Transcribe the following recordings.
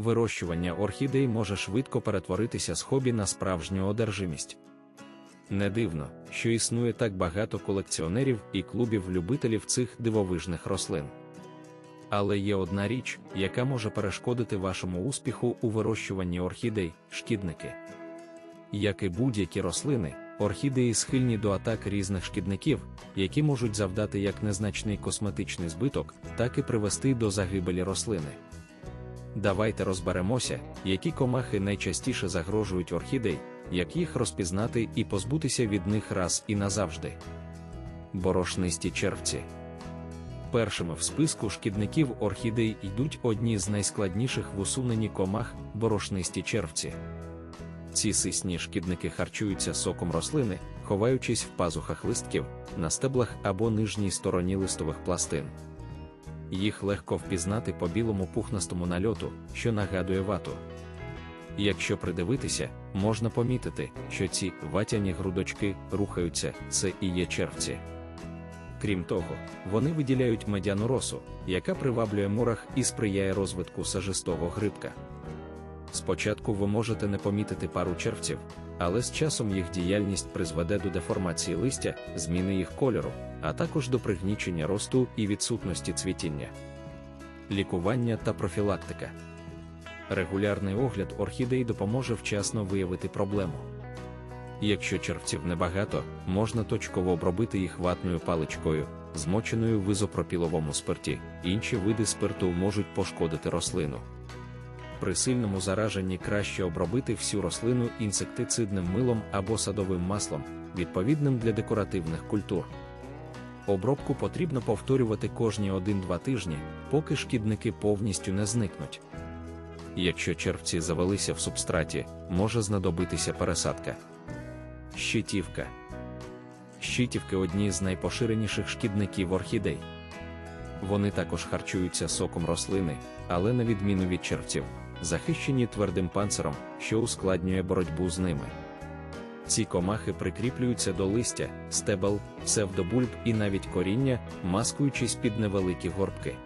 вирощування орхідей може швидко перетворитися з хобі на справжню одержимість. Не дивно, що існує так багато колекціонерів і клубів любителів цих дивовижних рослин. Але є одна річ, яка може перешкодити вашому успіху у вирощуванні орхідей шкідники. Як і будь-які рослини, орхідеї схильні до атак різних шкідників, які можуть завдати як незначний косметичний збиток, так і привести до загибелі рослини. Давайте розберемося, які комахи найчастіше загрожують орхідей, як їх розпізнати і позбутися від них раз і назавжди. Борошнисті червці. Першими в списку шкідників орхідей йдуть одні з найскладніших в усуненні комах борошнисті червці. Ці сисні шкідники харчуються соком рослини, ховаючись в пазухах листків, на стеблах або нижній стороні листових пластин. Їх легко впізнати по білому пухнастому нальоту, що нагадує вату. Якщо придивитися, можна помітити, що ці ватяні грудочки рухаються, це і є червці. Крім того, вони виділяють медяну росу, яка приваблює мурах і сприяє розвитку сажистого грибка. Спочатку ви можете не помітити пару червців, але з часом їх діяльність призведе до деформації листя, зміни їх кольору, а також до пригнічення росту і відсутності цвітіння. Лікування та профілактика. Регулярний огляд орхідей допоможе вчасно виявити проблему. Якщо червців небагато, можна точково обробити їх ватною паличкою, змоченою в ізопропіловому спирті, інші види спирту можуть пошкодити рослину. При сильному зараженні краще обробити всю рослину інсектицидним милом або садовим маслом, відповідним для декоративних культур. Обробку потрібно повторювати кожні 1-2 тижні, поки шкідники повністю не зникнуть. Якщо червці завелися в субстраті, може знадобитися пересадка. Щитівка. Щитівки одні з найпоширеніших шкідників орхідей. Вони також харчуються соком рослини, але на відміну від червців, захищені твердим панциром, що ускладнює боротьбу з ними. Ці комахи прикріплюються до листя, стебел, псевдобульб і навіть коріння, маскуючись під невеликі горбки.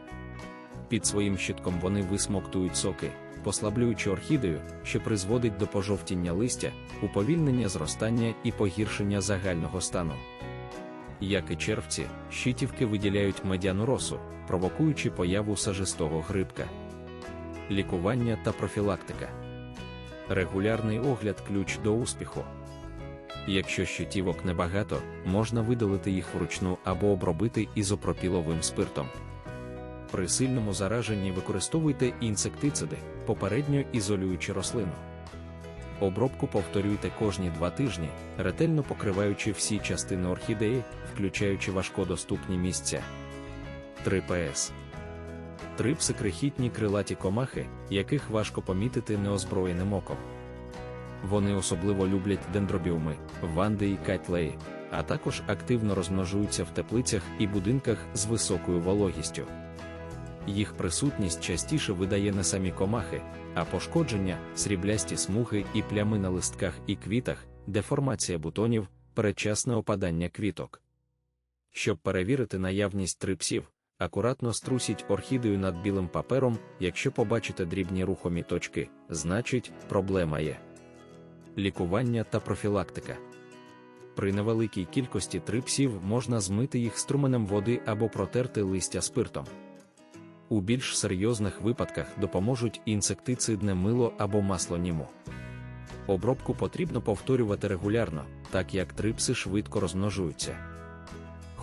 Під своїм щитком вони висмоктують соки, послаблюючи орхідею, що призводить до пожовтіння листя, уповільнення зростання і погіршення загального стану. Як і червці, щитівки виділяють медяну росу, провокуючи появу сажистого грибка. Лікування та профілактика. Регулярний огляд ключ до успіху. Якщо щитівок небагато, можна видалити їх вручну або обробити ізопропіловим спиртом. При сильному зараженні використовуйте інсектициди, попередньо ізолюючи рослину. Обробку повторюйте кожні два тижні, ретельно покриваючи всі частини орхідеї, включаючи важкодоступні місця. 3 ПС. Трипси крихітні крилаті комахи, яких важко помітити неозброєним оком. Вони особливо люблять дендробіуми, ванди і кайтлеї, а також активно розмножуються в теплицях і будинках з високою вологістю. Їх присутність частіше видає не самі комахи, а пошкодження, сріблясті смуги і плями на листках і квітах, деформація бутонів, передчасне опадання квіток. Щоб перевірити наявність трипсів, акуратно струсіть орхідею над білим папером, якщо побачите дрібні рухомі точки, значить, проблема є. Лікування та профілактика. При невеликій кількості трипсів можна змити їх струменем води або протерти листя спиртом. У більш серйозних випадках допоможуть інсектицидне мило або масло німу. Обробку потрібно повторювати регулярно, так як трипси швидко розмножуються.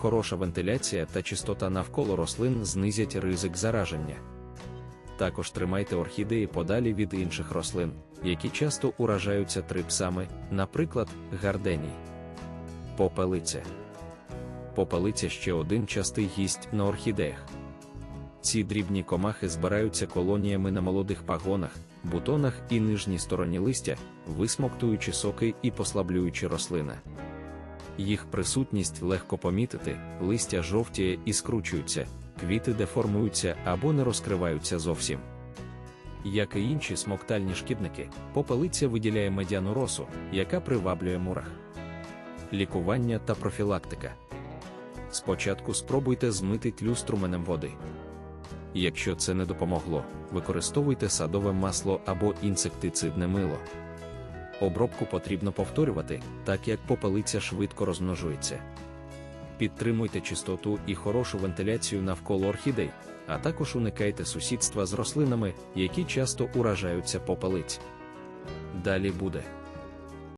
Хороша вентиляція та чистота навколо рослин знизять ризик зараження. Також тримайте орхідеї подалі від інших рослин, які часто уражаються трипсами, наприклад, гарденій. Попелиця. Попелиця ще один частий гість на орхідеях. Ці дрібні комахи збираються колоніями на молодих пагонах, бутонах і нижній стороні листя, висмоктуючи соки і послаблюючи рослини. Їх присутність легко помітити, листя жовтіє і скручуються, квіти деформуються або не розкриваються зовсім. Як і інші смоктальні шкідники, попелиця виділяє медяну росу, яка приваблює мурах. Лікування та профілактика. Спочатку спробуйте змити тлю струменем води. Якщо це не допомогло, використовуйте садове масло або інсектицидне мило. Обробку потрібно повторювати, так як попелиця швидко розмножується. Підтримуйте чистоту і хорошу вентиляцію навколо орхідей, а також уникайте сусідства з рослинами, які часто уражаються попелиць. Далі буде.